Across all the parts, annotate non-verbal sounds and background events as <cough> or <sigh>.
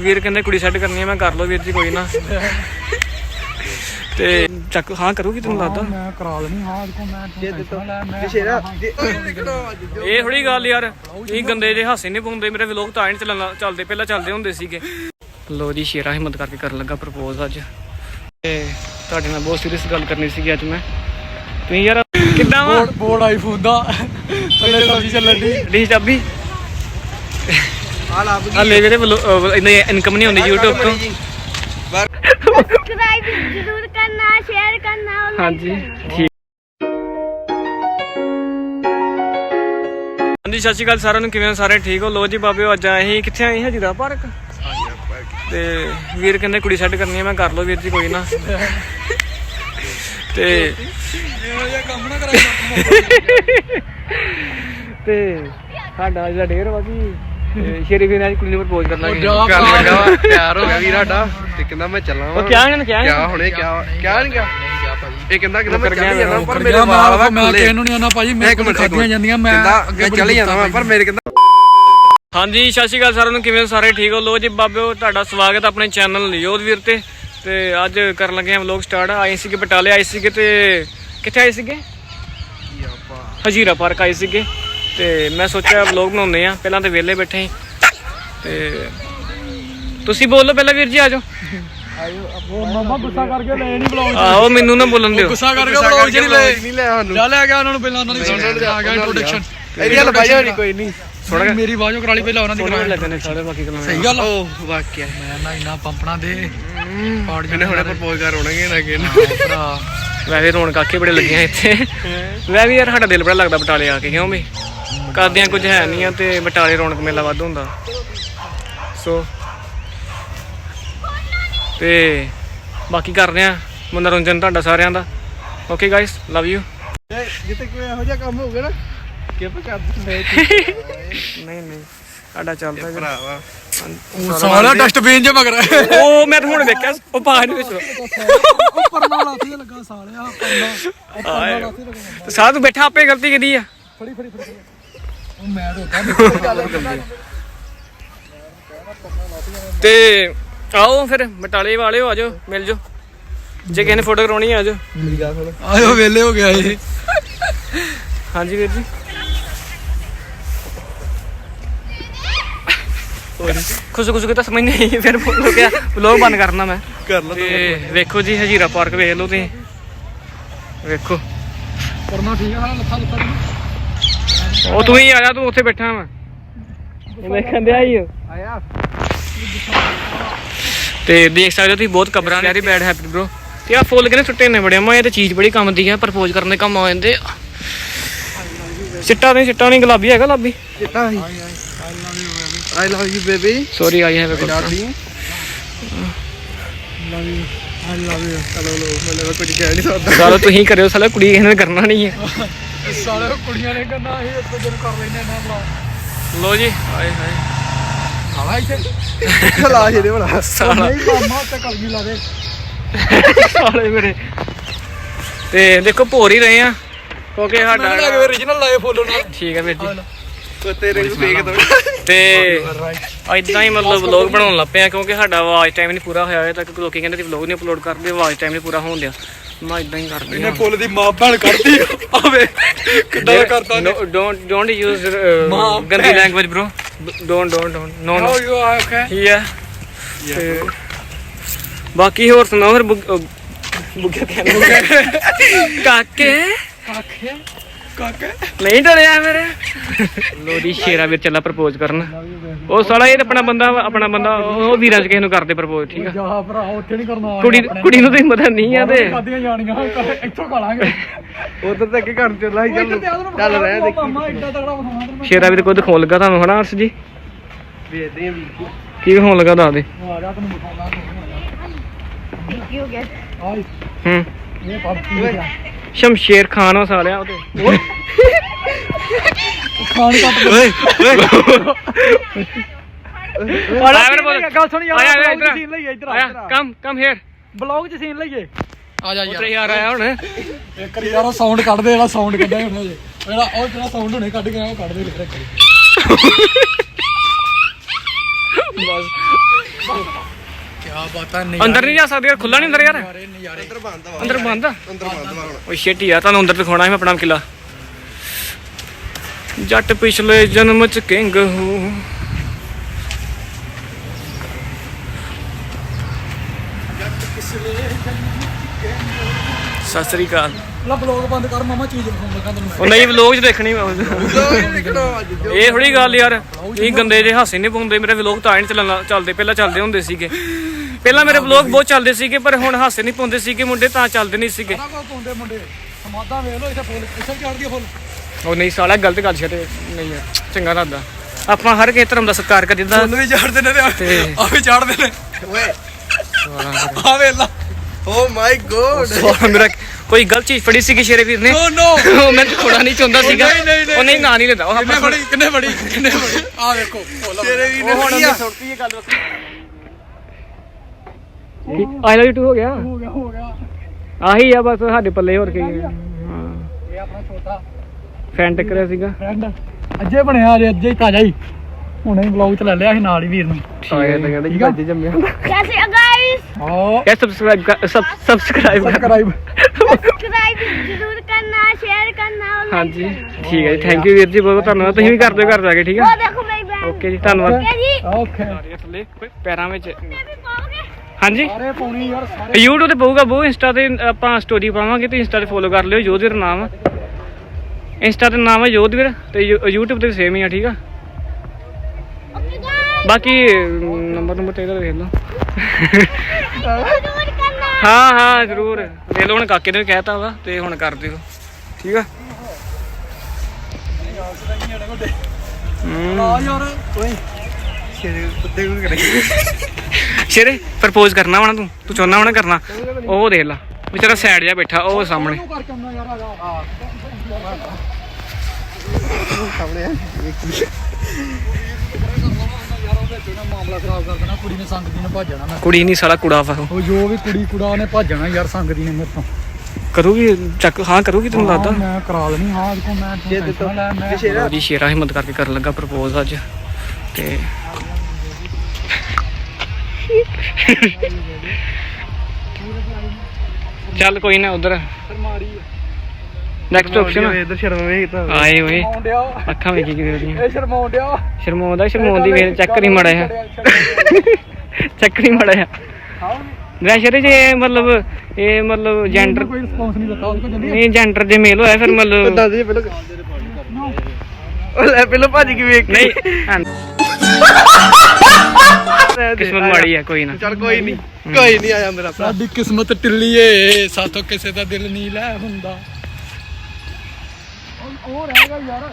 ਵੀਰ ਕਹਿੰਦੇ ਕੁੜੀ ਸੈੱਟ ਕਰਨੀ ਹੈ ਮੈਂ ਕਰ ਲਓ ਵੀਰ ਜੀ ਕੋਈ ਨਾ। ਤੇ ਚੱਕ ਹਾਂ ਕਰੂਗੀ ਤੈਨੂੰ ਲੱਗਦਾ? ਮੈਂ ਕਰਾ ਲੈਣੀ ਹਾਂ ਦੇਖੋ ਮੈਂ ਜੇ ਦਿੱਤੋ ਪਿਛੇਰਾ ਇਹ ਥੋੜੀ ਗੱਲ ਯਾਰ ਇਹ ਗੰਦੇ ਜੇ ਹਾਸੇ ਨਹੀਂ ਪਾਉਂਦੇ ਮੇਰੇ ਵਲੋਗ ਤਾਂ ਨਹੀਂ ਚੱਲਣਾ ਚੱਲਦੇ ਪਹਿਲਾਂ ਚੱਲਦੇ ਹੁੰਦੇ ਸੀਗੇ। ਲੋ ਜੀ ਸ਼ੇਰਾ ਹਿੰਮਤ ਕਰਕੇ ਕਰਨ ਲੱਗਾ ਪ੍ਰਪੋਜ਼ ਅੱਜ। ਤੇ ਤੁਹਾਡੇ ਨਾਲ ਬਹੁਤ ਸੀਰੀਅਸ ਗੱਲ ਕਰਨੀ ਸੀਗੀ ਅੱਜ ਮੈਂ। ਤੁਸੀਂ ਯਾਰ ਕਿੱਦਾਂ ਵਾ? ਬੋਰਡ ਆਈਫੋਨ ਦਾ। ਥੱਲੇ ਸਬਜ਼ੀ ਚੱਲਣ ਦੀ ਡੀ ਚਾਬੀ? ਆ ਲੱਭ ਗਈ। ਹਲੇ ਜਿਹੜੇ ਇੰਨੀ ਇਨਕਮ ਨਹੀਂ ਹੁੰਦੀ YouTube ਤੋਂ। ਸਬਸਕ੍ਰਾਈਬ ਜ਼ਰੂਰ ਕਰਨਾ ਸ਼ੇਅਰ ਕਰਨਾ ਔਰ ਹਾਂਜੀ। ਠੀਕ। ਹਾਂਜੀ ਸਤਿ ਸ਼੍ਰੀ ਅਕਾਲ ਸਾਰਿਆਂ ਨੂੰ ਕਿਵੇਂ ਹੋ ਸਾਰੇ? ਠੀਕ ਹੋ? ਲੋ ਜੀ ਬਾਬਿਓ ਅੱਜ ਆਏ ਕਿੱਥੇ ਆਏ ਸੀ ਹਜੀਰਾ ਪਾਰਕ? ਤੇ ਵੀਰ ਕਹਿੰਦੇ ਕੁੜੀ ਸੈੱਟ ਕਰਨੀ ਹੈ ਮੈਂ ਕਰ ਲਓ ਵੀਰ ਜੀ ਕੋਈ ਨਾ। ਤੇ ਇਹੋ ਜਿਹਾ ਕੰਮ ਨਾ ਕਰਾਇਆ ਤੇ ਸਾਡਾ ਅੱਜ ਦਾ ਡੇਰ ਵਾ ਕਿ ਤੇ ਸ਼ੇਰੀ ਵੀਰ ਅੱਜ ਕੁੜੀ ਨੂੰ ਪ੍ਰਪੋਜ਼ ਕਰਨਾ ਹੈ ਜਾ ਕਰ ਲੱਗਾ ਵਾ ਹੋ ਗਿਆ ਵੀਰ ਸਾਡਾ। ਤੇ ਕਹਿੰਦਾ ਮੈਂ ਚੱਲਾਂ ਵਾ। ਉਹ ਕਿਆ ਇਹਨਾਂ ਨੇ ਕਿਹਾ ਕਿਆ ਹੁਣੇ ਕਿਆ ਕਿਆ ਨਹੀਂ ਕਿਆ ਇਹ ਕਹਿੰਦਾ ਕਹਿੰਦਾ ਮੈਂ ਚੱਲ ਗਿਆ ਜਾਣਾ ਪਰ ਮੇਰੇ ਵਾਲ ਵਾ ਮੈਂ ਕਿਸੇ ਨੂੰ ਨਹੀਂ ਆਣਾ ਭਾਜੀ ਮੇਰੇ ਕੋਲ ਖਾਦੀਆਂ ਜਾਂਦੀਆਂ ਮੈਂ ਮੈਂ ਚੱਲ ਜਾਣਾ ਵਾ ਪਰ ਮੇਰੇ ਕਹਿੰਦਾ ਹਾਂਜੀ ਸਤਿ ਸ਼੍ਰੀ ਅਕਾਲ ਸਾਰਿਆਂ ਨੂੰ। ਕਿਵੇਂ ਹੋ? ਸਾਰੇ ਠੀਕ ਹੋ? ਲੋ ਜੀ ਬਾਬਿਓ ਤੁਹਾਡਾ ਸਵਾਗਤ ਹੈ ਆਪਣੇ ਚੈਨਲ ਯੋਧ ਵੀਰ ਤੇ। ਤੇ ਅੱਜ ਕਰਨ ਲੱਗੇ ਹਾਂ ਵਲੌਗ ਸਟਾਰਟ ਆਏ ਸੀਗੇ ਬਟਾਲੇ ਆਏ ਸੀਗੇ ਤੇ ਕਿੱਥੇ ਆਏ ਸੀਗੇ? ਹਜੀਰਾ ਪਾਰਕ ਆਏ ਸੀਗੇ। ਤੇ ਮੈਂ ਸੋਚਿਆ ਵਲੌਗ ਬਣਾਉਂਦੇ ਆ ਪਹਿਲਾਂ ਤੇ ਵਿਹਲੇ ਬੈਠੇ ਸੀ। ਤੇ ਤੁਸੀਂ ਬੋਲੋ ਪਹਿਲਾਂ ਵੀਰ ਜੀ ਆ ਜਾਓ। ਉਹ ਮਾਮਾ ਗੁੱਸਾ ਕਰਕੇ ਲੈ ਨਹੀਂ ਬੁਲਾਉਂ ਆਹੋ ਮੈਨੂੰ ਨਾ ਬੋਲਣ ਦਿਓ। ਗੁੱਸਾ ਕਰਕੇ ਬੁਲਾਉਂ ਜਿਹੜੀ ਲੈ ਨਹੀਂ ਲੈ ਸਾਨੂੰ। ਜਾ ਲੈ ਗਿਆ ਉਹਨਾਂ ਨੂੰ ਪਹਿਲਾਂ ਉਹਨਾਂ ਦੀ ਆ ਗਿਆ ਇੰਟਰੋਡਕਸ਼ਨ ਇਹਦੀ ਹਲ ਬਾਈ ਹੋਣੀ ਕੋਈ ਨਹੀਂ। ਥੋੜਾ ਮੇਰੀ ਆਵਾਜ਼ ਕਰਾ ਲਈ ਪਹਿਲਾਂ ਉਹਨਾਂ ਦੀ ਥੋੜਾ ਕਰਾ ਲੱਗਣੇ ਸਾਰੇ ਬਾਕੀ ਗੱਲਾਂ ਸਹੀ ਗੱਲ ਆ। ਉਹ ਵਾਕਿਆ। ਮੈਂ ਨਾ ਇੰਨਾ ਪੰਪਣਾ ਦੇ। ਪਾੜ ਇਹਨੇ ਹੁਣੇ ਪ੍ਰਪੋਜ਼ ਕਰ ਹੋਣਗੇ ਨਾ ਕਿ ਭਰਾ। ਵੈਸੇ ਰੌਣਕ ਆਖੇ ਬੜੇ ਲੱਗੀਆਂ ਇੱਥੇ। ਵੈ ਵੀ ਯਾਰ ਸਾਡਾ ਦਿਲ ਬੜਾ ਲੱਗਦਾ ਬਟਾਲੇ ਆ ਕੇ ਕਿਉਂ ਵੀ? ਕਰਦਿਆਂ ਕੁਝ ਹੈ ਨਹੀਂ ਆ ਤੇ ਬਟਾਲੇ ਰੌਣਕ ਮੇਲਾ ਵੱਧ ਹੁੰਦਾ। ਸੋ ਤੇ ਬਾਕੀ ਕਰਦੇ ਆ ਮਨੋਰੰਜਨ ਤੁਹਾਡਾ ਸਾਰਿਆਂ ਦਾ। ਓਕੇ ਗਾਇਸ ਲਵ ਯੂ ਜਿੱਤੇ ਕੋਈ ਇਹੋ ਜਿਹਾ ਕੰਮ ਹੋਊਗਾ ਨਾ ਕਿ ਆਪਾਂ ਕਰ ਨਹੀਂ ਨਹੀਂ ਸਾਡਾ ਚੱਲਦਾ ਜੀ। ਭਰਾਵਾ। ਉਹ ਸਾਲਾ ਡਸਟਬਿਨ ਜੇ ਮਗਰ। ਉਹ ਮੈਂ ਤਾਂ ਹੁਣ ਵੇਖਿਆ ਉਹ ਨਹੀਂ ਵਿੱਚ। ਉੱਪਰ ਨਾਲ ਲਾਤੀ ਲੱਗਾ ਸਾਲਿਆ ਪਰਨਾ ਤੇ ਸਾਹ ਤੂੰ ਬੈਠਾ ਆਪੇ ਗਲਤੀ ਕਰੀ ਆ। ਫੜੀ ਫੜੀ ਫੜੀ। ਉਹ ਮੈਂ ਰੋਕਾ ਤੇ ਆਓ ਫਿਰ ਬਟਾਲੇ ਵਾਲਿਓ ਆ ਜਾਓ ਮਿਲ ਜਾਓ। ਜੇ ਕਿਸੇ ਨੇ ਫੋਟੋ ਕਰਾਉਣੀ ਆ ਸੁਣ। ਆਇਓ ਵੇਲੇ ਹੋ ਗਿਆ ਇਹ। ਹਾਂਜੀ ਵੀਰ ਜੀ। ਖੁਸ਼ ਖੁਸ਼ ਕੇ ਤਾਂ ਸਮਝ ਨਹੀਂ ਆਈ, ਫਿਰ ਹੋ ਗਿਆ। ਵਲੋਗ ਬੰਦ ਕਰਨਾ ਮੈਂ। ਕਰ ਲਾ ਤੇ ਵੇਖੋ ਜੀ ਹਜੀਰਾ ਪਾਰਕ ਵੇਖ ਲਓ ਤੁਸੀਂ। ਵੇਖੋ। ਪਰਨਾ ਠੀਕ ਆ ਲੱਥਾ ਲੱਥਾ ਉਹ ਤੂੰ ਹੀ ਆ ਜਾ ਤੂੰ ਉੱਥੇ ਬੈਠਾ ਵਾ। ਵੇਖਣ ਦੇ ਆਈ ਆਇਆ ਤੇ ਦੇਖ ਸਕਦੇ ਹੋ ਤੁਸੀਂ ਬਹੁਤ ਕਬਰਾਂ ਨੇ ਯਾਰੀ ਬੈਡ ਹੈਪੀ ਬ్రో ਤੇ ਆ ਫੁੱਲ ਕਿਨੇ ਸੁੱਟੇ ਨੇ ਬੜੇ। ਮੈਂ ਇਹ ਤੇ ਚੀਜ਼ ਬੜੀ ਕੰਮ ਦੀ ਆ ਪ੍ਰਪੋਜ਼ ਕਰਨ ਦੇ ਕੰਮ ਆ ਜਾਂਦੇ ਆ। ਚਿੱਟਾ ਨਹੀਂ ਚਿੱਟਾ ਨਹੀਂ ਗੁਲਾਬੀ ਹੈਗਾ ਗੁਲਾਬੀ। ਚਿੱਟਾ ਸੀ I love you baby. Sorry I have a darling I love you ਚਲੋ ਲੋ ਮੈਨੂੰ ਕੁਝ ਕਹਿ ਨਹੀਂ ਸਕਦਾ। ਗੱਲ ਤੁਸੀਂ ਕਰਿਓ ਸਾਲਾ ਕੁੜੀ ਕਿਸੇ ਨੇ ਕਰਨਾ ਨਹੀਂ ਹੈ ਸਾਲੇ ਕੁੜੀਆਂ ਨੇ ਕਰਨਾ ਇਹ ਇੱਕ ਦਿਨ ਕਰ ਲੈਨੇ ਨਾ ਬੁਲਾ ਲੋ ਜੀ ਹਾਏ ਹਾਏ। ਸਾਲਾ ਇੱਥੇ। ਖਲਾ ਇਹਦੇ ਬੜਾ ਸਾਲਾ। ਨਹੀਂ ਮਾਮਾ ਤੇ ਕਲਗੀ ਲਾ ਦੇ। ਸਾਲੇ ਮੇਰੇ ਤੇ ਦੇਖੋ ਭੋਰ ਹੀ ਰਹੇ ਆ। ਕਿਉਂਕਿ ਮੈਂ ਸਾਡਾ ਲੈ ਕੇ origignal ਲਾਏ ਫੋਲੋ ਨਾਲ। ਠੀਕ ਹੈ ਵੀਰ ਜੀ। ਤੋ ਤੇਰੇ ਨੂੰ ਫੇਕ ਦੋ ਤੇ ਇਦਾਂ ਹੀ ਮਤਲਬ ਵਲੌਗ ਬਣਾਉਣ ਲੱਗ ਪਿਆ ਕਿਉਂਕਿ ਸਾਡਾ ਆਵਾਜ਼ ਟਾਈਮ ਨਹੀਂ ਪੂਰਾ ਹੋਇਆ ਹੋਇਆ ਤੱਕ ਲੋਕੀ ਕਹਿੰਦੇ ਤੁਸੀਂ ਵਲੌਗ ਨਹੀਂ ਅਪਲੋਡ ਕਰਦੇ ਆਵਾਜ਼ ਟਾਈਮ ਨਹੀਂ ਪੂਰਾ ਹੋਣ ਦਿਆ ਮੈਂ ਇਦਾਂ ਹੀ ਕਰਦੀ ਇਹਨੇ ਫੁੱਲ ਦੀ ਮਾਂ ਭੈਣ ਕਰਦੀ ਆਵੇ ਕਿੱਦਾਂ ਦਾ ਕਰਦਾ ਨੇ ਡੋਨਟ ਡੋਨਟ ਯੂਜ਼ ਗੰਦੀ language bro don't don't don't no no how you are okay ਹੈ ਤੇ ਬਾਕੀ ਹੋਰ ਸੁਣਾਓ ਫਿਰ ਬੁੱਗ- ਅਹ ਬੁੱਗੇ ਕਹਿੰਦੇ ਕਾਕੇ। ਕਾਕੇ? ਕਾਕੇ। ਨਹੀਂ ਡਰਿਆ ਮੇਰੇ। ਲੋੜੀ ਸ਼ੇਰਾ ਵੀਰ ਚੱਲਾ ਪ੍ਰਪੋਜ਼ ਕਰਨ। ਉਹ ਸਾਲਾ ਇਹ ਤਾਂ ਆਪਣਾ ਬੰਦਾ ਵਾ, ਆਪਣਾ ਬੰਦਾ ਉਹ ਵੀਰਾਂ ਚ ਕਿਸੇ ਨੂੰ ਕਰਦੇ ਪ੍ਰਪੋਜ਼ ਠੀਕ ਆ? ਜਾ ਭਰਾ ਉੱਥੇ ਨਹੀਂ ਕਰਨਾ। ਕੁੜੀ ਕੁੜੀ ਨੂੰ ਤੁਸੀਂ ਪਤਾ ਨਹੀਂ ਆ ਤੇ। ਕਾਦੀਆਂ ਜਾਣੀਆਂ ਇੱਥੋਂ ਖਾਲਾਂਗੇ ਉਧਰ ਤੱਕ ਕਰਨ ਚੱਲਾ। ਚੱਲ ਚੱਲ ਰਹਿ ਦੇਖੀ। ਮਾਮਾ ਇੱਡਾ ਤਗੜਾ ਵਿਖਾਉਣਾ ਤੈਨੂੰ ਸ਼ੇਰਾ ਵੀਰ ਕੋਈ ਦਿਖਾਉਣ ਲੱਗਾ ਤੁਹਾਨੂੰ ਹਨਾ ਅਰਸ਼ ਜੀ? ਵੇਖਦੇ ਆ ਵੀ ਕੀ ਦਿਖਾਉਣ ਲੱਗਾ ਦੱਸ ਦੇ। ਆ ਜਾ ਤੈਨੂੰ ਵਿਖਾਉਣਾ ਕੀ ਹੋ ਗਿਆ? ਆਈ ਹੂੰ। ਇਹ ਪਬਜੀ ਆ? ਸ਼ਮਸ਼ੇਰ ਖਾਨ ਉਹ ਸਾਲਿਆ ਉਹ ਤੇ ਖਾਣ ਕੱਟ ਓਏ ਓਏ। ਆਇਆ ਮੇਰੇ ਕੋਲ ਗੱਲ ਸੁਣੀ ਆਇਆ ਆਇਆ ਇੱਧਰ ਚ ਸੀਨ ਲਈਏ ਇੱਧਰ ਆਇਆ ਕਮ ਕਮ ਹੇਅਰ ਬਲੌਗ ਚ ਸੀਨ ਲਈਏ। ਆ ਜਾ ਉੱਥੇ ਯਾਰ। ਆਇਆ ਹੁਣ। ਇੱਕ ਵਾਰੀ ਯਾਰ ਸਾਊਂਡ ਕੱਢ ਦੇ ਜਿਹੜਾ ਸਾਊਂਡ ਕੱਢਿਆ ਹੁਣ ਜੇ। ਜਿਹੜਾ ਉਹ ਜਿਹੜਾ ਸਾਊਂਡ ਹੁਣੇ ਕੱਢ ਗਿਆ ਉਹ ਕੱਢ ਦੇ ਲਿਖ ਰੱਖ ਬਸ। ਕੀ ਬਾਤਾਂ ਨਹੀਂ ਅੰਦਰ ਨਹੀਂ ਜਾ ਸਕਦੇ ਯਾਰ ਖੁੱਲਾ ਨਹੀਂ ਅੰਦਰ ਯਾਰ। ਨਜ਼ਾਰੇ ਨਜ਼ਾਰੇ। ਅੰਦਰ ਬੰਦ ਵਾ ਅੰਦਰ ਬੰਦ ਆ। ਅੰਦਰ ਬੰਦ ਵਾ ਹੁਣ। ਓ ਸ਼ਿਟ ਯਾਰ ਤੁਹਾਨੂੰ ਅੰਦਰ ਦਿਖਾਉਣਾ ਸੀ ਮੈਂ ਆਪਣਾ ਕਿਲਾ। ਜੱਟ ਪਿਛਲੇ ਜਨਮ ਚ ਕਿੰਗ ਹੂੰ। ਸਤਿ ਸ੍ਰੀ ਅਕਾਲ। ਲਾ ਬਲੌਗ ਬੰਦ ਕਰ ਮਾਮਾ ਚੀਜ਼ ਲੱਗਾ ਤੈਨੂੰ ਉਹ ਨਹੀਂ ਵਲੋਗ ਚ ਦੇਖਣੀ ਇਹ ਥੋੜੀ ਗੱਲ ਯਾਰ ਇਹ ਗੰਦੇ ਜੇ ਹਾਸੇ ਨਹੀਂ ਪਾਉਂਦੇ। ਮੇਰੇ ਵਲੋਗ ਤਾਂ ਨਹੀਂ ਚੱਲਣ ਚੱਲਦੇ ਪਹਿਲਾਂ ਚੱਲਦੇ ਹੁੰਦੇ ਸੀਗੇ। ਪਹਿਲਾਂ ਮੇਰੇ ਵਲੋਗ ਬਹੁਤ ਚੱਲਦੇ ਸੀਗੇ ਪਰ ਹੁਣ ਹਾਸੇ ਨਹੀਂ ਪਾਉਂਦੇ ਸੀਗੇ ਮੁੰਡੇ ਤਾਂ ਚੱਲਦੇ ਨਹੀਂ ਸੀਗੇ। ਸਾਰਾ ਕੁਝ ਪਾਉਂਦੇ ਮੁੰਡੇ। ਸਮਾਦਾ ਵੇਖ ਲੋ ਇੱਥੇ ਫੁੱਲ ਇੱਥੇ ਚੜਦੀ ਫੁੱਲ। ਉਹ ਨਹੀਂ ਸਾਲਾ ਗਲਤ ਗੱਲ ਛੱਡੇ। ਨਹੀਂ ਯਾਰ ਚੰਗਾ ਲੱਗਦਾ ਆਪਾਂ ਹਰ ਕਿਸੇ ਧਰਮ ਦਾ ਸਤਿਕਾਰ ਕਰੀਦਾ ਫੁੱਲ ਵੀ ਚੜਦੇ ਨੇ ਤੇ ਆ ਵੀ ਚੜਦੇ ਨੇ। ਓਏ। ਆ ਵੇਖ ਲਾ। ਓ ਮਾਈ ਗੋਡ। ਸੋ ਮੇਰਾ ਕੋਈ ਗਲਤ ਚੀਜ਼ ਫੜੀ ਸੀਗੀ ਸ਼ੇਰੇ ਵੀਰ ਨੇ? ਨੋ ਨੋ ਉਹ ਮੈਂ ਥੋੜਾ ਨਹੀਂ ਚਾਹੁੰਦਾ ਸੀਗਾ। ਨਹੀਂ, ਨਹੀਂ, ਨਹੀਂ। ਉਹ ਨਹੀਂ ਨਾਂ ਨਹੀਂ ਲੈਂਦਾ। ਉਹ ਕਿੰਨੇ ਆਪਾਂ ਕਿੰਨੇ ਬੜੀ ਕਿੰਨੇ ਬੜੀ ਆ ਵੇਖੋ। ਫੁੱਲ ਤੇਰੇ ਵੀ ਨੇ ਸੁਣਤੀ ਇਹ ਗੱਲ ਆਈ ਲਵ ਯੂ ਟੂ ਹੋ ਗਿਆ ਹੋ ਗਿਆ ਹੋ ਗਿਆ ਆਹੀ ਆ ਬਸ ਸਾਡੇ ਪੱਲੇ ਹੋਰ ਕੀ ਹੈ। ਹਾਂ ਇਹ ਆਪਣਾ ਛੋਟਾ ਫੈਨ ਟੱਕਰਿਆ ਸੀਗਾ ਫਰੈਂਡ ਅੱਜੇ ਬਣਿਆ ਜੇ ਅੱਜੇ ਹੀ ਤਾਜ਼ਾ ਹੀ ਹੁਣੇ ਹੀ ਵਲੌਗ ਚ ਲੈ ਲਿਆ ਸੀ ਨਾਲ ਹੀ ਵੀਰ ਨੂੰ ਠੀਕ ਹੈ ਤਾਂ ਕਹਿੰਦੇ ਠੀਕ ਆ? ਜੰਮਿਆ कैसे गाइस ਹਾਂ ਯਾ ਸਬਸਕ੍ਰਾਈਬ ਕਰ ਸਬਸਕ੍ਰਾਈਬ ਕਰ ਸਬਸਕ੍ਰਾਈਬ सब्सक्राइब जरूर करना शेयर करना और like ਹਾਂਜੀ करना। ਠੀਕ ਹੈ ਜੀ ਥੈਂਕ ਯੂ ਵੀਰ ਜੀ ਬਹੁਤ ਬਹੁਤ ਧੰਨਵਾਦ ਤੁਸੀਂ ਵੀ ਕਰ ਦਿਓ ਘਰ ਜਾ ਕੇ ਠੀਕ वो ਹੈ देखो मेरी बहन ਓਕੇ ਜੀ ਧੰਨਵਾਦ क्या जी ਓਕੇ ਥੱਲੇ ਕੋਈ ਪੈਰਾਂ ਵਿੱਚ ये भी पाओगे ਹਾਂਜੀ। YouTube ਤੇ ਪਊਗਾ ਬਹੁਤ ਇੰਸਟਾ ਤੇ ਆਪਾਂ ਸਟੋਰੀ ਪਾਵਾਂਗੇ ਤੇ ਇੰਸਟਾ ਤੇ ਫੋਲੋ ਕਰ ਲਿਓ ਯੋਧਵੀਰ ਨਾਮ। ਇੰਸਟਾ ਤੇ ਨਾਮ ਹੈ ਯੋਧਵੀਰ ਤੇ YouTube ਤੇ ਸੇਮ ਹੀ ਆ ਠੀਕ ਆ? ਬਾਕੀ ਨੰਬਰ ਨੰਬਰ ਤੇਰਾ ਦੇਖ ਲਓ। ਹਾਂ ਹਾਂ ਜ਼ਰੂਰ। ਦੇ ਲਓ ਹੁਣ ਕਾਕੇ ਨੇ ਕਹਿਤਾ ਵਾ ਤੇ ਹੁਣ ਕਰ ਦਿਓ। ਠੀਕ ਆ? ਆ ਯਾਰ ਓਏ। ਸ਼ੇਰੇ ਕੁੱਤੇ ਨੂੰ ਕਰੇ। <laughs> ਸ਼ੇਰੇ ਪ੍ਰਪੋਜ਼ ਕਰਨਾ ਵਾ ਨਾ ਤੂੰ। ਤੂੰ ਚਾਹੁੰਦਾ ਵਾ ਨਾ ਕਰਨਾ। ਉਹ ਦੇਖ ਲਾ। ਵਿਚਾਰਾ ਸਾਈਡ ਜਿਹਾ ਬੈਠਾ ਉਹ ਸਾਹਮਣੇ। ਉਹ ਕਰਕੇ ਆਉਣਾ ਯਾਰ ਆ ਜਾ। ਸਾਹਮਣੇ ਆ ਯਾਰ ਉਹਦੇ ਚ ਨਾ ਮਾਮਲਾ ਖਰਾਬ ਕਰ ਦੇਣਾ ਕੁੜੀ ਨੇ ਸੰਗ ਦੀ ਨੇ ਭੱਜਣਾ ਮੈਂ ਕੁੜੀ ਨਹੀਂ ਸਾਲਾ ਕੁੜਾ ਵਾ ਉਹ। ਉਹ ਜੋ ਵੀ ਕੁੜੀ ਕੁੜਾ ਨੇ ਭੱਜਣਾ ਯਾਰ ਸੰਗ ਦੀ ਨੇ ਮੇਰੇ ਤੋਂ। ਕਰੂਗੀ ਚੱਕ ਹਾਂ ਕਰੂਗੀ ਤੈਨੂੰ ਲੱਗਦਾ? ਹਾਂ, ਮੈਂ ਕਰਾ ਲੈਣੀ ਹਾਂ ਅੱਜ ਕੋ ਮੈਂ ਜੇ tension ਨਾ ਲੈ ਮੈਂ ਸ਼ੇਰਾ ਜੀ ਸ਼ੇਰਾ ਹਿੰਮਤ ਕਰਕੇ ਕਰਨ ਲੱਗਾ ਪ੍ਰਪੋਜ਼ ਅੱਜ। ਤੇ ਚੱਲ ਕੋਈ ਨਾ ਉਧਰ। ਨੈਕਸਟ ਆਪਸ਼ਨ ਇਧਰ ਸ਼ਰਮ ਵੇਖਦਾ ਆਏ ਓਏ। ਅੱਖਾਂ ਵੇਖੀ ਕਿਵੇਂ ਉਹਦੀਆਂ ਇਹ ਸ਼ਰਮਾਉਣ ਡਿਆ ਸ਼ਰਮਾਉਂਦਾ ਸ਼ਰਮਾਉਂਦੀ ਵੇਖ ਚੱਕ ਨਹੀਂ ਮੜਾ ਆ ਚੱਕ ਨਹੀਂ ਮੜਾ ਆ ਹਾਂ। ਮੈਂ ਸ਼ੇਰੇ ਜੇ ਮਤਲਬ ਇਹ ਮਤਲਬ ਜੈਂਡਰ ਕੋਈ ਰਿਸਪੌਂਸ ਨਹੀਂ ਦਿੱਤਾ ਉਹਦੇ ਕੋਲ ਜੰਦੀ ਨਹੀਂ ਜੈਂਡਰ ਜੇ ਮੇਲ ਹੋਇਆ ਫਿਰ ਮਤਲਬ ਦੱਸ ਦੇ ਪਹਿਲਾਂ। ਉਹ ਲੈ ਪਹਿਲਾਂ ਭੱਜ ਕੇ ਵੇਖ ਨਹੀਂ <laughs> ਕਿਸਮਤ ਮਾੜੀ ਆ ਕੋਈ ਨਾ। ਚੱਲ ਕੋਈ ਨਹੀਂ ਕੋਈ ਨਹੀਂ ਆਇਆ ਮੇਰਾ ਭਰਾ। ਸਾਡੀ ਕਿਸਮਤ ਢਿੱਲੀ ਏ ਸਾਥੋਂ ਕਿਸੇ ਦਾ ਦਿਲ ਨਹੀਂ ਲੈ ਹੁੰਦਾ। ਉਹ- ਉਹ ਰਹੇਗਾ ਯਾਰ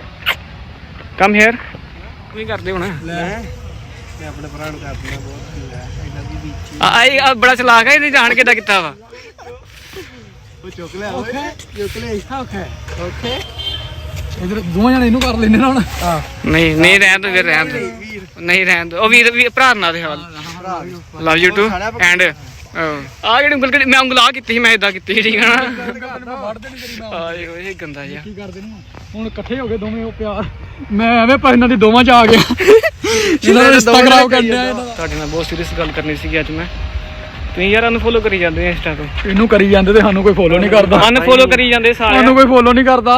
ਕਮ ਹੇਅਰ ਕੀ ਕਰਦੇ ਹੁਣ। ਲੈ। ਮੈਂ ਆਪਣੇ ਭਰਾ ਨੂੰ ਕਰ ਦਿੰਦਾ ਬਹੁਤ ਲੈ। ਇਹਨਾਂ ਦੀ ਵਿੱਚ ਆਈ ਆ ਬੜਾ ਚਲਾਕ ਹੈ ਇਹਨੇ ਜਾਣ ਕੇ ਦਾ ਕੀਤਾ ਵਾ। ਉਹ ਚੁੱਕ ਲਿਆ। ਓਏ ਚੁੱਕ ਲਿਆ। ਓਕੇ। ਓਕੇ। ਇਧਰ ਦੋਵਾਂ ਜਣੇ ਇਹਨੂੰ ਕਰ ਲੈਨੇ ਨਾ ਹੁਣ। ਹਾਂ। ਨਹੀਂ ਨਹੀਂ ਰਹਿਣ ਦੋ ਫਿਰ ਰਹਿਣ ਦੋ ਵੀਰ ਨਹੀਂ ਰਹਿਣ ਦੋ ਉਹ ਵੀਰ ਵੀ ਭਰਾ ਨਾਲ ਦੇ ਹਾਲ। ਲਵ ਯੂ ਟੂ ਐਂਡ ਆ ਜਿਹੜੀ ਉਂਗਲ ਮੈਂ ਉਂਗਲਾ ਕੀਤੀ ਸੀ ਮੈਂ ਇਦਾਂ ਕੀਤੀ ਸੀ, ਠੀਕ ਹੈ ਨਾ? ਵੜ ਦੇਣੀ ਤੇਰੀ ਮੈਂ। ਆਏ ਓਏ ਗੰਦਾ ਜਿਹਾ। ਕੀ ਕਰਦੇ ਨੇ ਹੁਣ? ਇਕੱਠੇ ਹੋ ਗਏ ਦੋਵੇਂ ਉਹ ਪਿਆਰ। ਮੈਂ ਐਵੇਂ ਪਰ ਇਹਨਾਂ ਦੀ ਦੋਵਾਂ ਚ ਆ ਗਿਆ। ਇਹਨਾਂ ਦਾ ਰਿਸ਼ਤਾ ਖਰਾਬ ਕਰ ਲਿਆ ਇਹਨਾਂ ਦਾ। ਤੁਹਾਡੇ ਨਾਲ ਬਹੁਤ ਸੀਰੀਅਸ ਗੱਲ ਕਰਨੀ ਸੀਗੀ ਅੱਜ ਮੈਂ। ਤੁਸੀਂ ਯਾਰ ਅਨਫੋਲੋ ਕਰੀ ਜਾਂਦੇ ਆ ਇੰਸਟਾ ਤੋਂ। ਇਹਨੂੰ ਕਰੀ ਜਾਂਦੇ ਤੇ ਸਾਨੂੰ ਕੋਈ ਫੋਲੋ ਨਹੀਂ ਕਰਦਾ। ਅਨਫੋਲੋ ਕਰੀ ਜਾਂਦੇ ਸਾਰੇ ਸਾਨੂੰ ਕੋਈ ਫੋਲੋ ਨਹੀਂ ਕਰਦਾ।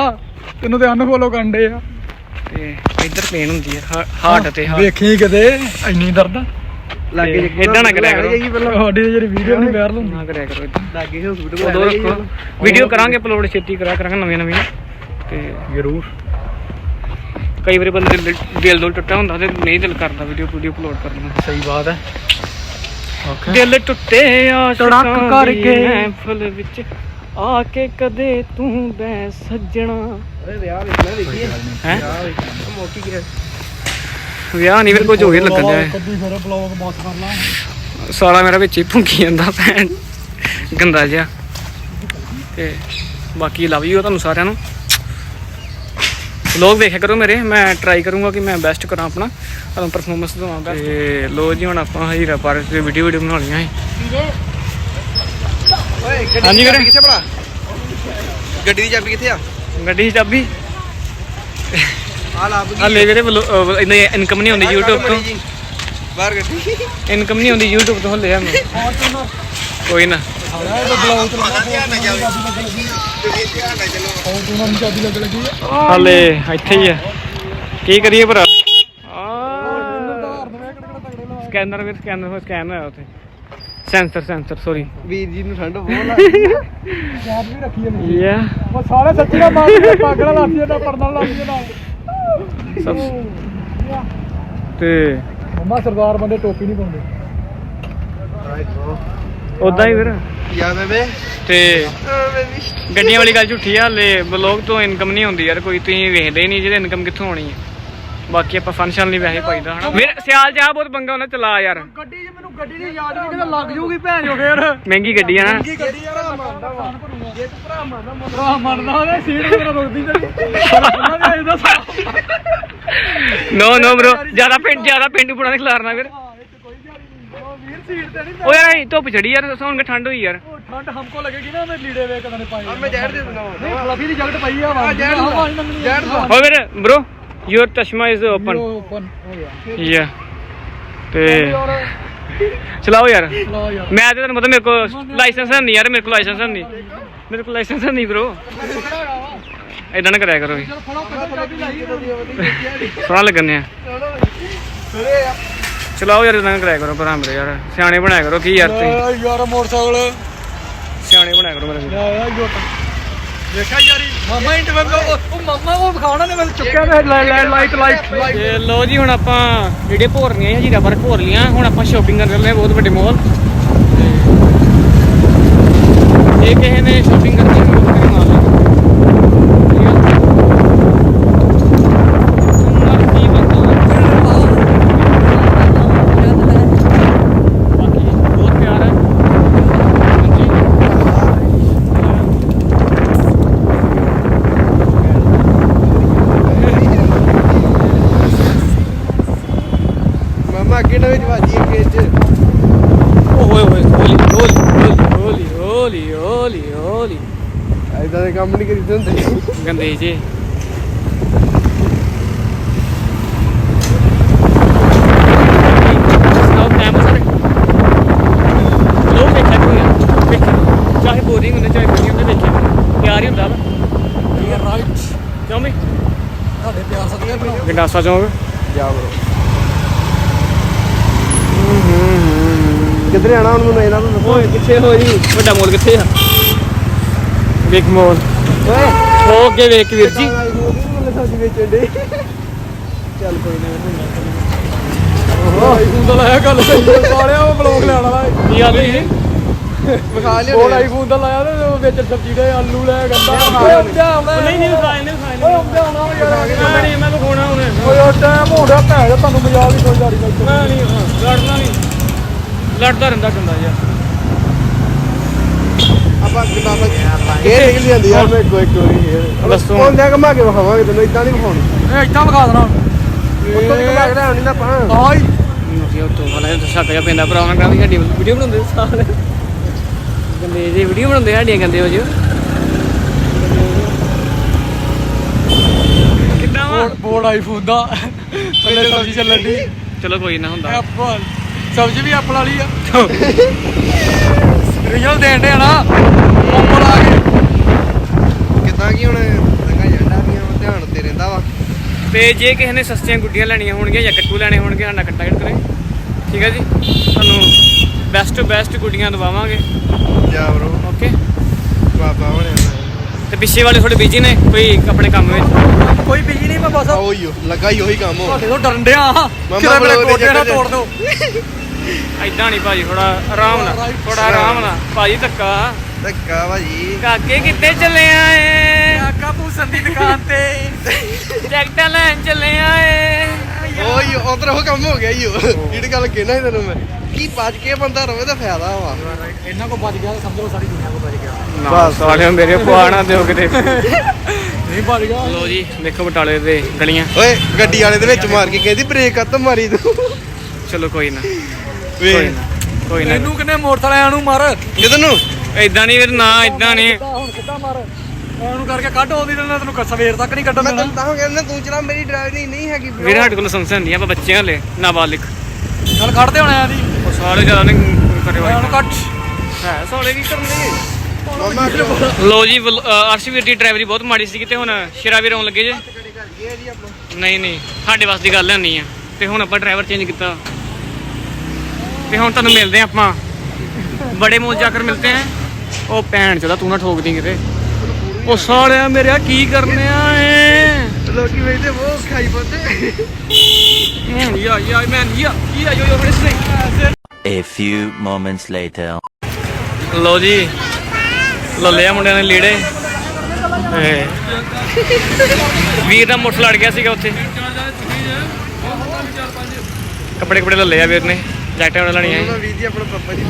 ਤੈਨੂੰ ਤੇ ਅਨਫੋਲੋ ਕਰਨ ਦੇ ਆ। ਤੇ ਇੱਧਰ ਪੇਨ ਹੁੰਦੀ ਹੈ ਹਾਰਟ ਤੇ ਹਾਰਟ ਵੇਖੀ ਕਿਤੇ ਇੰਨੀ ਦਰਦ ਲੱਗੇ ਏਦਾਂ ਨਾ ਕਰਿਆ ਕਰੋ। ਸਾਡੀ ਤੇ ਜਿਹੜੀ ਵੀਡੀਓ ਨਹੀਂ ਵਾਇਰਲ ਹੁੰਦੀ। ਨਾ ਕਰਿਆ ਕਰੋ ਇਦਾਂ ਲੱਗੇ ਹਸਪੀਟਲ ਉਦੋਂ ਰੱਖੋ। ਵੀਡੀਓ ਕਰਾਂਗੇ ਅਪਲੋਡ ਛੇਤੀ ਕਰਾ ਕਰਾਂਗੇ ਨਵੀਆਂ ਨਵੀਆਂ। ਤੇ ਜ਼ਰੂਰ। ਕਈ ਵਾਰੀ ਬੰਦੇ ਦਿਲ ਦਿਲ ਦੁਲ ਟੁੱਟਾ ਹੁੰਦਾ ਤੇ ਨਹੀਂ ਦਿਲ ਕਰਦਾ ਵੀਡੀਓ ਵੀਡੀਓ ਅਪਲੋਡ ਕਰਨ ਨੂੰ। ਸਹੀ ਬਾਤ ਹੈ। ਦਿਲ ਟੁੱਟੇ ਆਸ਼ਕਾਂ ਤੜਕ ਦੀ ਕਰਕੇ। ਮਹਿਫਲ ਵਿੱਚ। ਆ ਕੇ ਕਦੇ ਤੂੰ ਬੈ ਸੱਜਣਾ। ਓਏ ਵਿਆਹ ਵੇਖਣਾ ਵੇਖੀਏ ਹੈ? ਮੋਕੀ ਗਿਆ ਵਿਆਹ ਨਹੀਂ ਫਿਰ ਕੁਝ ਹੋ ਗਿਆ ਲੱਗਣ ਜਾਏ ਕਦੀ ਫਿਰ ਬਲੌਗ ਬਾਤ ਕਰ ਲਾ। ਸਾਲਾ ਮੇਰਾ ਵਿੱਚ ਹੀ ਭੁੰਕੀ ਜਾਂਦਾ ਭੈਣ। ਗੰਦਾ ਜਿਹਾ। ਤੇ ਬਾਕੀ ਲਵ ਯੂ ਤੁਹਾਨੂੰ ਸਾਰਿਆਂ ਨੂੰ। ਲੋਕ ਵੇਖਿਆ ਕਰੋ ਮੇਰੇ ਮੈਂ ਟਰਾਈ ਕਰੂੰਗਾ ਕਿ ਮੈਂ ਬੈਸਟ ਕਰਾਂ ਆਪਣਾ ਤੁਹਾਨੂੰ ਪਰਫਾਰਮੈਂਸ ਦਵਾਂਗਾ ਤੇ ਲੋ ਜੀ ਹੁਣ ਆਪਾਂ ਹਜੀਰਾ ਪਾਰਕ ਤੇ ਵੀਡੀਓ ਵੀਡੀਓ ਬਣਾ ਲਈਆਂ ਸੀ ਓਏ ਗੱਡੀ ਹਾਂਜੀ ਦੀ ਵੀਰੇ। ਚਾਬੀ ਕਿੱਥੇ ਭਲਾ? ਗੱਡੀ ਦੀ ਚਾਬੀ ਕਿੱਥੇ ਆ? ਗੱਡੀ ਦੀ ਚਾਬੀ। ਆ ਲਾ ਵੀਰੇ ਇੰਨੀ ਇਨਕਮ ਨਹੀਂ ਹੁੰਦੀ YouTube ਤੋਂ। ਬਾਹਰ ਗੱਡੀ। ਇਨਕਮ ਨਹੀਂ ਹੁੰਦੀ YouTube ਤੋਂ ਹੱਲੇ ਸਾਨੂੰ ਕੋਈ ਨਾ। ਨੂੰ ਚਾਬੀ ਲੱਗ ਲੱਗੀ ਆ ਹਾਲੇ ਇੱਥੇ ਹੀ ਆ। ਕੀ ਕਰੀਏ ਭਰਾ? ਸਕੈਨਰ ਵੀ ਸਕੈਨਰ ਸਕੈਨ ਹੋਇਆ ਉੱਥੇ। ਸੈਂਸਰ ਸੈਂਸਰ ਸੋਰੀ ਵੀਰ ਜੀ ਨੂੰ ਠੰਡ ਬਹੁਤ <laughs> ਲੱਗਦੀ ਹੈ ਯਾਦ ਵੀ ਰੱਖੀ ਜਾਂਦੀ ਯਾ। ਉਹ ਸਾਰੇ ਸੱਚੀ ਦਾ ਮਾਰ ਪਾਗੜਾ ਲਾਤੀ ਨਾ ਪਰਨਾ ਲਾਤੀ ਨਾਲ। ਸਭ ਤੇ ਮੰਮਾ ਸਰਦਾਰ ਬੰਦੇ ਟੋਪੀ ਨਹੀਂ ਪਾਉਂਦੇ। ਉਦਾਂ ਹੀ ਫਿਰ। ਯਾ ਬੇਬੇ। ਤੇ ਗੱਡੀਆਂ ਵਾਲੀ ਗੱਲ ਝੂਠੀ ਆ ਹਲੇ ਬਲੌਗ ਤੋਂ ਇਨਕਮ ਨਹੀਂ ਹੁੰਦੀ ਯਾਰ ਕੋਈ ਤੁਸੀਂ ਵੇਖਦੇ ਹੀ ਨਹੀਂ ਜਿਹਦੇ ਇਨਕਮ ਕਿੱਥੋਂ ਆਉਣੀ ਹੈ ਬਾਕੀ ਆਪਾਂ ਫੰਕਸ਼ਨ ਲਈ ਵੈਸੇ ਪਾਈਦਾ ਹਨਾ। ਵੀਰ ਸਿਆਲ ਜਾ ਬਹੁਤ ਪੰਗਾ ਹੁੰਦਾ ਚਲਾ ਯਾਰ। ਗੱਡੀ 'ਚ ਮੈਨੂੰ ਗੱਡੀ ਦੀ ਯਾਦ ਨਹੀਂ ਕਿਤੇ ਲੱਗ ਜੂਗੀ ਭੈਣ ਜੋ ਫੇਰ। ਮਹਿੰਗੀ ਗੱਡੀ ਆ ਨਾ। ਕੀ ਗੱਡੀ ਯਾਰ ਮੰਨਦਾ ਵਾ। ਜੇ ਤੂੰ ਭਰਾ ਮੰਨਦਾ ਭਰਾ ਮੰਨਦਾ ਉਹਨੇ ਸੀਟ ਮੇਰਾ ਰੁਕਦੀ ਸਾਹ ਨੋ ਨੋ ਬ్రో ਜ਼ਿਆਦਾ ਪਿੰਡ ਜ਼ਿਆਦਾ ਪਿੰਡੂ ਪੁਣਾ ਖਿਲਾਰਨਾ ਫਿਰ। ਓ ਯਾਰ ਨਹੀਂ, ਧੁੱਪ ਚੜੀ ਯਾਰ ਸੌਣ ਠੰਡ ਹੋਈ ਯਾਰ। ਠੰਡ ਹਮਕੋ ਲੱਗੇਗੀ ਨਾ ਉਹਨੇ ਲੀੜੇ ਵੇ ਕਦਾਂ ਨੇ ਪਾਏ ਆ ਮੈਂ ਜ਼ਹਿਰ ਦੇ ਦਿੰਦਾ ਨਹੀਂ ਫਲਫੀ ਦੀ ਜੈਕਟ ਪਾਈ ਆ ਵਾ ਜ਼ਹਿਰ ਦਾ। ਜ਼ਹਿਰ ਦਾ। ਓ ਵੀਰ ਬ్రో ਯੂਰ ਚਸ਼ਮਾ ਇਜ਼ ਓਪਨ ਓਪਨ ਹੋ ਗਿਆ। ਯਾ ਤੇ ਚਲਾਓ ਯਾਰ। ਮੈਂ ਤੇ ਤੁਹਾਨੂੰ ਪਤਾ ਮੇਰੇ ਕੋਲ ਲਾਇਸੈਂਸ ਨਹੀਂ ਯਾਰ ਮੇਰੇ ਕੋਲ ਲਾਇਸੈਂਸ ਨਹੀਂ। ਮੇਰੇ ਕੋਲ ਲਾਇਸੈਂਸ ਨਹੀਂ bro ਇਦਾਂ ਨਾ ਕਰਿਆ ਕਰੋ ਵੀ। ਸੋਹਣਾ ਲੱਗਣੇ ਆ। ਚਲਾਓ ਯਾਰ ਇਦਾਂ ਕਰਿਆ ਕਰੋ ਭਰਾ ਮੇਰੇ ਯਾਰ। ਸਿਆਣੇ ਬਣਾਇਆ ਕਰੋ ਕੀ ਯਾਰ ਤੁਸੀਂ? ਯਾਰ ਮੋਟਰਸਾਈਕਲ। ਸਿਆਣੇ ਬਣਾਇਆ ਕਰੋ ਮੇਰੇ ਵੀਰ। ਲੈ ਆ ਯੋਟ। ਦੇਖਾ ਯਾਰੀ? ਮਾਮਾ ਇੰਟ ਮੈਂ ਉਹ ਮਾਮਾ ਉਹ ਵਿਖਾਉਣਾ ਨੇ ਮੈਂ ਚੁੱਕਿਆ ਤੇ ਲੈ ਲੈ ਲਾਈਟ ਲਾਈਟ ਤੇ ਲੋ ਜੀ ਹੁਣ ਆਪਾਂ ਜਿਹੜੇ ਭੋਰਨੀਆਂ ਜੀਰਾ ਪਰ ਭੋਰ ਲੀਆਂ ਹੁਣ ਆਪਾਂ ਸ਼ਾਪਿੰਗ ਕਰਨ ਚੱਲੇ ਹਾਂ ਬਹੁਤ ਵੱਡੇ ਮਾਲ ਇਹ ਕਿਸੇ ਨੇ ਸ਼ਾਪਿੰਗ ਕਰਨੀ ਹੈ ਉਹ ਕਰੇ ਨਾਲ ਠੀਕ ਆ ਹੁਣ ਕੀ ਬੰਦਾ ਬਾਕੀ ਬਹੁਤ ਪਿਆਰ ਹੈ ਹਾਂਜੀ ਮਾਮਾ ਅੱਗੇ ਨਾ ਵਿੱਚ ਵਾਜੀ ਅੱਗੇ ਚ ਓਏ ਹੋਏ ਹੋਲੀ ਹੋਲੀ ਹੋਲੀ ਹੋਲੀ ਹੋਲੀ ਹੋਲੀ ਐਦਾਂ ਦੇ ਕੰਮ ਨਹੀਂ ਕਰੀਦੇ ਹੁੰਦੇ। ਗੰਦੇ ਜੇ। ਬੋਰਿੰਗ ਹੁੰਦੇ ਚਾਹੇ ਵਧੀਆ ਹੁੰਦੇ ਦੇਖਿਆ ਪਿਆਰ ਹੀ ਹੁੰਦਾ ਵਾ। ਯਾਰ ਰਾਈਟ ਕਿਉਂ ਵੀ ਤੁਹਾਡੇ ਪਿਆਰ ਸਦਕੇ ਬਣਾ ਗੰਡਾਸਾ ਚੌਂਕ ਜਾ ਬਰੋ। ਕਿੱਧਰ ਆਣਾ ਹੁਣ ਮੈਨੂੰ ਇਹਨਾਂ ਨੂੰ ਓਏ ਕਿੱਥੇ ਹੋ ਜੀ ਵੱਡਾ ਮੋਲ ਕਿੱਥੇ ਆ? Big mall. ਓਏ। ਹੋ ਅੱਗੇ ਵੇਖ ਕੇ ਵੀਰ ਜੀ। ਚੱਲ ਕੋਈ ਓਹ। ਆਈਫੋਨ ਦਾ ਲਾਇਆ ਗੱਲ ਸਹੀ ਸਾਲਿਆ ਉਹ ਬਲੌਗ ਲੈਣ ਵਾਲਾ ਕੀ ਹਾਲ ਹੈ ਵਿਖਾ ਲਿਓ ਉਹ ਆਈਫੋਨ ਦਾ ਲਾਇਆ ਤੇ ਵਿੱਚ ਸਬਜ਼ੀ ਦੇ ਆਲੂ ਲੈ ਗੰਦਾ ਨਹੀਂ ਨਹੀਂ ਨਹੀਂ ਖਾਏ ਓਏ ਉੱਡਿਆ ਆਉਣਾ ਯਾਰ ਨਹੀਂ ਮੈਂ ਕੋਣਾ ਹੁਣੇ। ਓਏ ਉਹ ਟਾਈਮ ਹੋ ਗਿਆ ਭੈਣ ਤੁਹਾਨੂੰ ਮਜ਼ਾਕ ਹੀ ਕੋਈ ਜਾਰੀ ਕਰ ਮੈਂ ਨਹੀਂ ਹਾਂ, ਲੜਨਾ ਨਹੀਂ। ਲੜਦਾ ਰਹਿੰਦਾ ਗੰਦਾ ਯਾਰ ਆਪਾਂ ਕਿਤਾਬਾਂ ਇਹ ਨਿਕਲ ਜਾਂਦੀ ਯਾਰ ਮੈਂ ਕੋਈ ਕੋਈ ਦੱਸੋ। ਉਹ ਲੈ ਘਮਾ ਕੇ ਵਿਖਾਵਾਂਗੇ ਤੈਨੂੰ ਇਦਾਂ ਨਹੀਂ ਵਿਖਾਉਣੀ। ਇਹ ਇੱਦਾਂ ਵਿਖਾ ਦੇਣਾ। ਉੱਤੋਂ ਦੀ ਘਮਾ ਕੇ ਲਿਆਉਣੀ ਨਾ ਆਪਾਂ। ਹਾਈ ਜੀ ਉਹ ਤੋਂ ਵਾਲਾ ਸੱਕ ਜਾ ਪੈਂਦਾ ਭਰਾ ਉਹਨਾਂ ਕਹਿੰਦਾ ਸਾਡੀ ਵੀਡੀਓ ਬਣਾਉਂਦੇ ਸਾਲ। ਗੰਦੇ ਜੀ ਵੀਡੀਓ ਬਣਾਉਂਦੇ ਸਾਡੀਆਂ ਗੰਦੇ ਹੋ ਜੀ। ਕਿੱਦਾਂ ਵਾ? ਬੋਰਡ ਆਈਫੋਨ ਦਾ। ਥੱਲੇ ਸਬਜ਼ੀ ਚੱਲਣ ਦੀ। ਚਲੋ ਕੋਈ ਨਾ ਹੁੰਦਾ। ਐਪਲ ਸਬਜ਼ੀ ਵੀ ਐਪਲ ਵਾਲੀ ਆ। ਰੀਅਲ ਦੇਣ ਦੇ ਨਾ। ਕਿਦਾਂ ਕੀ ਹੁਣ ਲੰਗਾ ਜਾਂਦਾ ਵੀ ਆ ਧਿਆਨ ਉੱਤੇ ਰਹਿੰਦਾ ਵਾ। ਤੇ ਜੇ ਕਿਸੇ ਨੇ ਸਸਤੀਆਂ ਗੁੱਡੀਆਂ ਲੈਣੀਆਂ ਹੋਣਗੀਆਂ ਜਾਂ ਕੱਟੂ ਲੈਣੇ ਹੋਣਗੇ ਸਾਡਾ ਕੰਟੈਕਟ ਕਰੇ। ਠੀਕ ਹੈ ਜੀ? ਤੁਹਾਨੂੰ ਬੈਸਟ ਤੋਂ ਬੈਸਟ ਗੁੱਡੀਆਂ ਦਵਾਵਾਂਗੇ। ਜਾ ਬਰੋ। ਓਕੇ ਬਾਬਾ ਬਣਿਆ ਤੇ ਪਿੱਛੇ ਵਾਲੇ ਥੋੜੇ ਬਿਜ਼ੀ ਨੇ? ਕੋਈ ਆਪਣੇ ਕੰਮ ਵਿੱਚ? ਕੋਈ ਬਿਜ਼ੀ ਨਹੀਂ ਮੈਂ ਬਸ ਓਈ ਲੱਗਾ ਹੀ ਉਹੀ ਕੰਮ। ਹੋ ਤੁਹਾਡੇ ਤੋਂ ਡਰਨ ਡਿਆ। ਕਿਤੇ ਮੇਰੇ ਕੋਟੇ ਨਾ। ਤੋੜ ਦਿਓ ਐਦਾਂ ਨਹੀਂ ਭਾਜੀ ਥੋੜਾ ਆਰਾਮ ਨਾਲ ਥੋੜਾ ਆਰਾਮ ਨਾਲ। ਭਾਜੀ ਧੱਕਾ। ਧੱਕਾ ਭਾਜੀ। ਕਾਕੇ ਕਿੱਥੇ ਚੱਲੇ ਆਏ ਕਾਕਾ ਭੂਸਨ ਦੀ ਦੁਕਾਨ ਤੇ। ਜੈਕਟਾਂ ਲੈਣ ਚੱਲੇ ਆਏ ਓਈ ਉਧਰ ਉਹ ਕੰਮ ਹੋ ਗਿਆ ਈ ਉਹ। ਜਿਹੜੀ ਗੱਲ ਕਹਿਣਾ ਸੀ ਤੈਨੂੰ ਮੈਂ। ਕੀ ਬਚ ਕੇ ਬੰਦਾ ਰਵੇ ਤਾਂ ਫਾਇਦਾ ਵਾ। ਇਹਨਾਂ ਕੋ ਬਚ ਗਿਆ ਸਮਝੋ ਸਾਰੀ ਦੁਨੀਆ ਕੋ ਬਚ ਗਿਆ। ਨਾ ਸਾਲਿਓ ਮੇਰੇ ਪੁਆਣਾ ਦਿਓ ਕਿਤੇ। ਨਹੀਂ ਬਚ ਗਿਆ। ਲੋ ਜੀ ਦੇਖੋ ਬਟਾਲੇ ਦੇ ਗਲੀਆਂ। ਓਏ ਗੱਡੀ ਵਾਲੇ ਦੇ ਵਿੱਚ ਮਾਰ ਕੇ ਕਹਿੰਦੀ ਬ੍ਰੇਕ ਕੱਤ ਮਾਰੀ ਤੂੰ। ਚਲੋ ਕੋਈ ਨਾ। ਕੋਈ ਵੇ ਨਾ ਕੋਈ ਨਾ। ਇਹਨੂੰ ਕਿੰਨੇ ਮੋਟਰਸਾਈਕਲਾਂ ਨੂੰ ਮਾਰ? ਕਿਧਰ ਨੂੰ? ਐਦਾਂ ਨਹੀਂ ਵੀਰ ਨਾ ਐਦਾਂ ਨਹੀਂ। ਹੁਣ ਕਿੱਦਾਂ ਮਾਰ? ਇਹਨੂੰ ਕਰਕੇ ਕੱਢ ਆਉਂਦੀ ਤੇ ਨਾ ਤੈਨੂੰ ਕ- ਸਵੇਰ ਤੱਕ ਨਹੀਂ ਕੱਢਣ ਮੈਂ ਦੇਣਾ। ਤੈਨੂੰ ਤਾਂ ਕਹਿੰਦਾ ਤੂੰ ਚਲਾ ਮੇਰੀ ਡਰਾਈਵਿੰਗ ਨਹੀਂ ਹੈਗੀ bro। ਵੀਰ ਸਾਡੇ ਕੋਲ ਸੰਸਨ ਨਹੀਂ ਆਪਾਂ ਬੱਚੇ ਹਲੇ ਨਾਬਾਲਿਗ। ਨਾਲ ਕੱਢਦੇ ਹੋਣੇ ਆ ਜੀ ਉਹ ਸਾਰੇ ਜ਼ਿਆਦਾ ਨੇ ਕਰੇ ਹੁਣ ਵਾਈ ਕੱਟ ਹੈ ਸਾਰੇ ਕੀ ਕਰਨਗੇ ਮਾਮਾ ਅਗਲੇ ਲੋ ਜੀ ਵਲ- ਅ, ਅਰਸ਼ਵੀਰ ਦੀ ਡਰਾਈਵਰੀ ਬਹੁਤ ਮਾੜੀ ਸੀ ਤੇ ਹੁਣ। ਸ਼ੇਰਾ ਵੀ ਰੋਣ ਲੱਗੇ ਜੇ। ਜੀ ਆਪਣਾ? ਨਹੀਂ ਨਹੀਂ ਸਾਡੇ ਵਾਸ ਦੀ ਗੱਲ ਨਹੀਂ ਆ। ਤੇ ਹੁਣ ਆਪਾਂ ਡਰਾਈਵਰ ਚੇਂਜ ਕੀਤਾ। ਤੇ ਹੁਣ ਤੁਹਾਨੂੰ ਮਿਲਦੇ ਆ ਆਪਾਂ। ਬੜੇ ਮੋਲ ਜਾ ਕੇ ਮਿਲਤੇ ਆ ਉਹ ਭੈਣ ਚੋਦਾ ਤੂੰ ਨਾ ਠੋਕ ਦੀ ਕਿਤੇ। ਉਹ ਸਾਲਿਆ ਮੇਰਿਆ ਕੀ ਕਰਨੇ ਆ ਏ ਲੋਕੀ ਵੇਖਦੇ ਉਹ ਖਾਈ ਬੰਦੇ ਯਾ ਯਾ ਮੈਨ yeah yeah yo yo friend A few moments later. ਲੋ ਜੀ ਲੱਲੇ ਆ ਮੁੰਡਿਆਂ ਨੇ ਲੀੜੇ। ਵੀਰ ਦਾ ਮੁੱਠ ਲੜ ਗਿਆ ਸੀਗਾ ਉੱਥੇ। ਕੱਪੜੇ ਕੱਪੜੇ ਲੱਲੇ ਆ ਵੀਰ ਨੇ ਜੈਕਟਾਂ ਲੈਣੀਆਂ ਜੀ।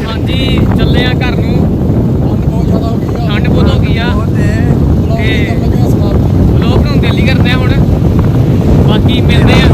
ਹਾਂਜੀ ਚੱਲੇ ਆ ਘਰ ਨੂੰ ਬਹੁਤ ਜ਼ਿਆਦਾ ਹੋ ਗਈ ਆ ਠੰਡ ਬਹੁਤ ਹੋ ਗਈ ਆ ਤੇ ਤੇ- ਲੱਗੇ ਆ ਕਰਦੇ ਆ ਹੁਣ। ਬਾਕੀ ਮਿਲਦੇ ਆ।